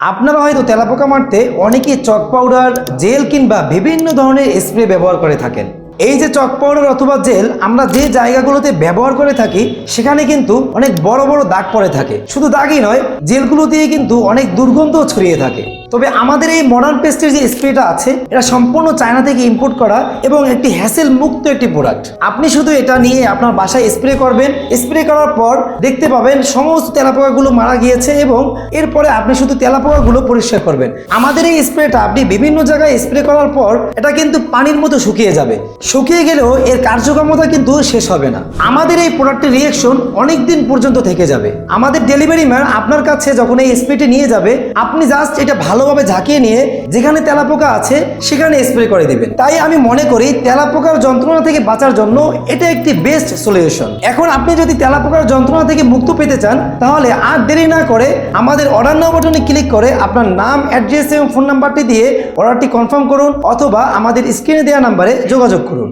আপনারা হয়তো তেলাপোকা মারতে অনেকে চক পাউডার জেল কিংবা বিভিন্ন ধরনের স্প্রে ব্যবহার করে থাকেন। এই যে চক পাউডার অথবা জেল আমরা যে জায়গাগুলোতে ব্যবহার করে থাকি, সেখানে কিন্তু অনেক বড় বড় দাগ পড়ে থাকে। শুধু দাগই নয় জেলগুলো দিয়ে কিন্তু অনেক দুর্গন্ধও ছড়িয়ে থাকে। তবে আমাদের এই মডার্ন পেস্টের যে স্প্রেটা আছে, এটা সম্পূর্ণ চায়না থেকে ইম্পোর্ট করা এবং একটি হ্যাসেল মুক্ত একটি প্রোডাক্ট আপনি শুধু এটা নিয়ে আপনার বাসায় স্প্রে করবেন। স্প্রে করার পর দেখতে পাবেন সমস্ত তেলাপোকাগুলো মারা গিয়েছে এবং এরপরে আপনি শুধু তেলাপোকাগুলো পরিষ্কার করবেন। আমাদের এই স্প্রেটা আপনি বিভিন্ন জায়গায় স্প্রে করার পর এটা কিন্তু পানির মতো শুকিয়ে যাবে। শুকিয়ে গেলেও এর কার্যক্ষমতা কিন্তু শেষ হবে না। আমাদের এই প্রোডাক্টের রিয়েকশন অনেক দিন পর্যন্ত থেকে যাবে। আমাদের ডেলিভারি ম্যান আপনার কাছে যখন এই স্প্রেটি নিয়ে যাবে, আপনি জাস্ট এটা ভালোভাবে ঝাঁকিয়ে নিয়ে যেখানে তেলাপোকা আছে, সেখানে স্প্রে করে দিবেন। তাই আমি মনে করি তেলাপোকার যন্ত্রণা থেকে বাঁচার জন্য এটা একটি বেস্ট সলিউশন এখন আপনি যদি তেলাপোকার যন্ত্রণা থেকে মুক্ত পেতে চান, তাহলে আর দেরি না করে আমাদের অর্ডার নাও বাটনে ক্লিক করে আপনার নাম অ্যাড্রেস এবং ফোন নাম্বারটি দিয়ে অর্ডারটি কনফার্ম করুন অথবা আমাদের স্ক্রিনে দেওয়া নাম্বারে যোগাযোগ করুন।